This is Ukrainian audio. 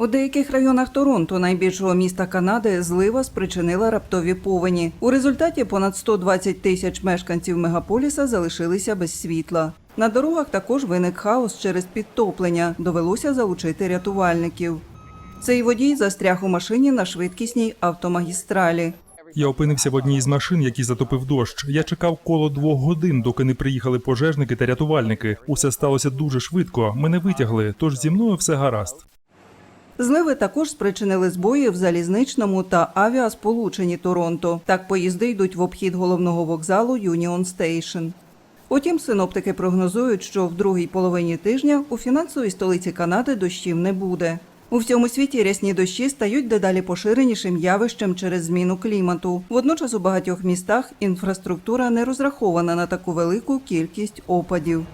У деяких районах Торонто, найбільшого міста Канади, злива спричинила раптові повені. У результаті понад 120 тисяч мешканців мегаполіса залишилися без світла. На дорогах також виник хаос через підтоплення. Довелося залучити рятувальників. Цей водій застряг у машині на швидкісній автомагістралі. Я опинився в одній із машин, які затопив дощ. Я чекав коло двох годин, доки не приїхали пожежники та рятувальники. Усе сталося дуже швидко. Мене витягли, тож зі мною все гаразд. Зливи також спричинили збої в залізничному та авіасполученні Торонто. Так поїзди йдуть в обхід головного вокзалу Юніон Стейшн. Утім, синоптики прогнозують, що в другій половині тижня у фінансовій столиці Канади дощів не буде. У всьому світі рясні дощі стають дедалі поширенішим явищем через зміну клімату. Водночас у багатьох містах інфраструктура не розрахована на таку велику кількість опадів.